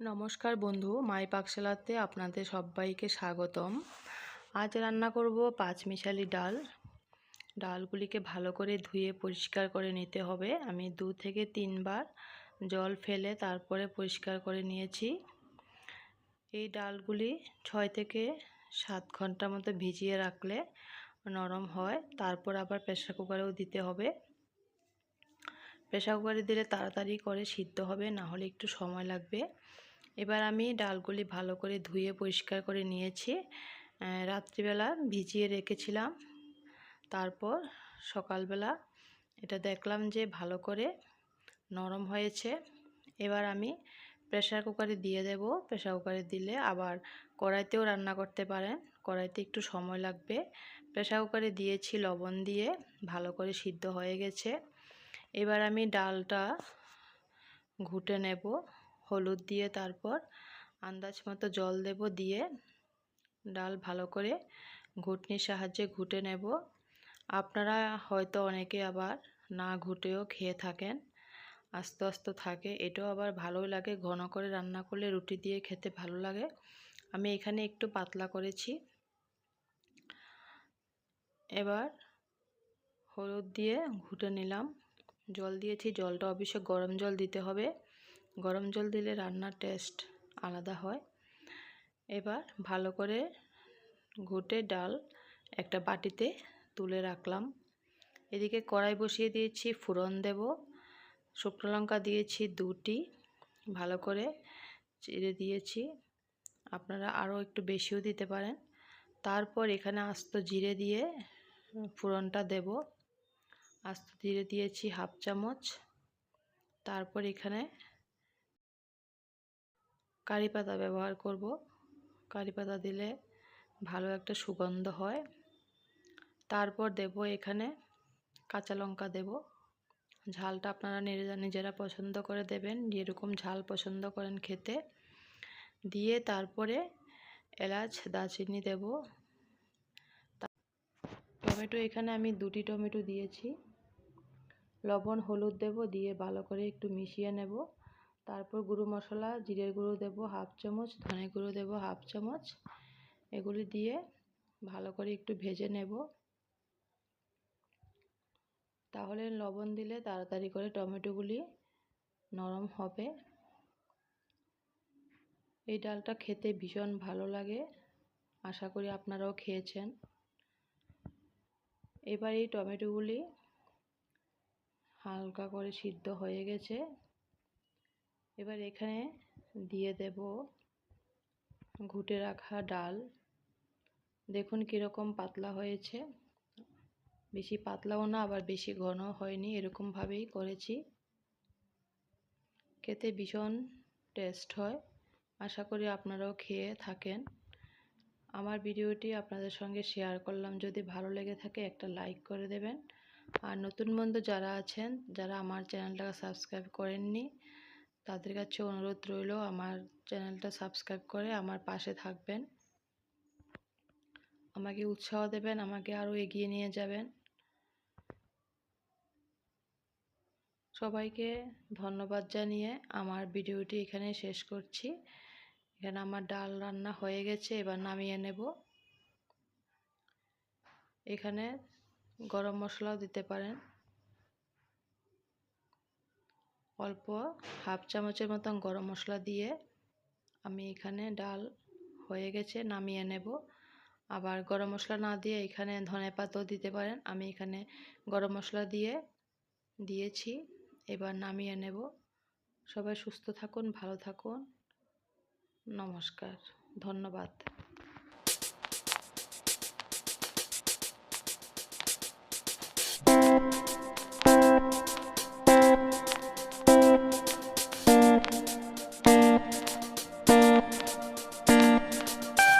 নমস্কার বন্ধু, মাই পাকশালাতে আপনাদের সবাইকে স্বাগতম। আজ রান্না করব পাঁচমিশালি ডাল। ডালগুলিকে ভালো করে ধুয়ে পরিষ্কার করে নিতে হবে। আমি দু থেকে তিনবার জল ফেলে তারপরে পরিষ্কার করে নিয়েছি। এই ডালগুলি ছয় থেকে সাত ঘণ্টা মতো ভিজিয়ে রাখলে নরম হয়। তারপর আবার প্রেশার কুকারেও দিতে হবে। প্রেশার কুকারে দিলে তাড়াতাড়ি করে সিদ্ধ হবে না হলে একটু সময় লাগবে। এবার আমি ডালগুলি ভালো করে ধুয়ে পরিষ্কার করে নিয়েছি। রাত্রিবেলা ভিজিয়ে রেখেছিলাম। তারপর সকালবেলা এটা দেখলাম যে ভালো করে নরম হয়েছে। এবার আমি প্রেশার কুকারে দিয়ে দেব। প্রেশার কুকারে দিলে আবার কড়াইতেও রান্না করতে পারেন। কড়াইতে একটু সময় লাগবে। প্রেশার কুকারে দিয়েছি লবণ দিয়ে ভালো করে সিদ্ধ হয়ে গেছে। এবার আমি ডালটা ঘুটে নেব। হলুদ দিয়ে তারপর আন্দাজ মতো জল দেব দিয়ে ডাল ভালো করে ঘুটনির সাহায্যে ঘুটে নেব। আপনারা হয়তো অনেকে আবার না ঘুটেও খেয়ে থাকেন, আস্তে আস্তে থাকে। এটাও আবার ভালোই লাগে, ঘন করে রান্না করলে রুটি দিয়ে খেতে ভালো লাগে। আমি এখানে একটু পাতলা করেছি। এবার হলুদ দিয়ে ঘুটে নিলাম। জল দিয়েছি, জলটা অবশ্যই গরম জল দিতে হবে। গরম জল দিলে রান্নার টেস্ট আলাদা হয়। এবার ভালো করে ঘুটে ডাল একটা বাটিতে তুলে রাখলাম। এদিকে কড়াই বসিয়ে দিয়েছি ফুরন দেব। শুকনো লঙ্কা দিয়েছি দুটি। ভালো করে চিড়ে দিয়েছি। আপনারা আরও একটু বেশিও দিতে পারেন। তারপর এখানে আস্ত জিরে দিয়ে ফুরনটা দেব। আস্ত জিরে দিয়েছি হাফ চামচ। তারপর এখানে কারি পাতা ব্যবহার করব। কারি পাতা দিলে ভালো একটা সুগন্ধ হয়। তারপর দেব এখানে কাঁচা লঙ্কা দেব। ঝালটা আপনারা নিজেরা নিজেরা পছন্দ করে দেবেন। যেরকম ঝাল পছন্দ করেন খেতে। দিয়ে তারপরে এলাচ, দারচিনি দেব। টমেটো এখানে আমি দুটি টমেটো দিয়েছি। লবণ, হলুদ দেব। দিয়ে ভালো করে একটু মিশিয়ে নেব। তারপর গুঁড়ো মশলা, জিরের গুঁড়ো দেব হাফ চামচ, ধনে গুঁড়ো দেব হাফ চামচ। এগুলি দিয়ে ভালো করে একটু ভেজে নেব। তাহলে লবণ দিলে তাড়াতাড়ি করে টমেটোগুলি নরম হবে। এই ডালটা খেতে ভীষণ ভালো লাগে, আশা করি আপনারাও খেয়েছেন। এবার এই টমেটোগুলি হালকা করে সিদ্ধ হয়ে গেছে। এবার এখানে দিয়ে দেব ঘুটে রাখা ডাল। দেখুন কীরকম পাতলা হয়েছে। বেশি পাতলাও না, আবার বেশি ঘন হয়নি। এরকমভাবেই করেছি। খেতে ভীষণ টেস্ট হয়। আশা করি আপনারাও খেয়ে থাকেন। আমার ভিডিওটি আপনাদের সঙ্গে শেয়ার করলাম। যদি ভালো লেগে থাকে, একটা লাইক করে দেবেন। আর নতুন বন্ধু যারা আছেন, যারা আমার চ্যানেলটাকে সাবস্ক্রাইব করেননি তাদের কাছে অনুরোধ রইল, আমার চ্যানেলটা সাবস্ক্রাইব করে আমার পাশে থাকবেন। আমাকে উৎসাহ দেবেন, আমাকে আরও এগিয়ে নিয়ে যাবেন। সবাইকে ধন্যবাদ জানিয়ে আমার ভিডিওটি এখানে শেষ করছি। এখানে আমার ডাল রান্না হয়ে গেছে, এবার নামিয়ে নেব। এখানে গরম মশলাও দিতে পারেন। অল্প হাফ চামচের মতন গরম মশলা দিয়ে আমি এখানে ডাল হয়ে গেছে, নামিয়ে নেব। আবার গরম মশলা না দিয়ে এখানে ধনে পাতাও দিতে পারেন। আমি এখানে গরম মশলা দিয়ে দিয়েছি, এবার নামিয়ে নেব। সবাই সুস্থ থাকুন, ভালো থাকুন। নমস্কার, ধন্যবাদ।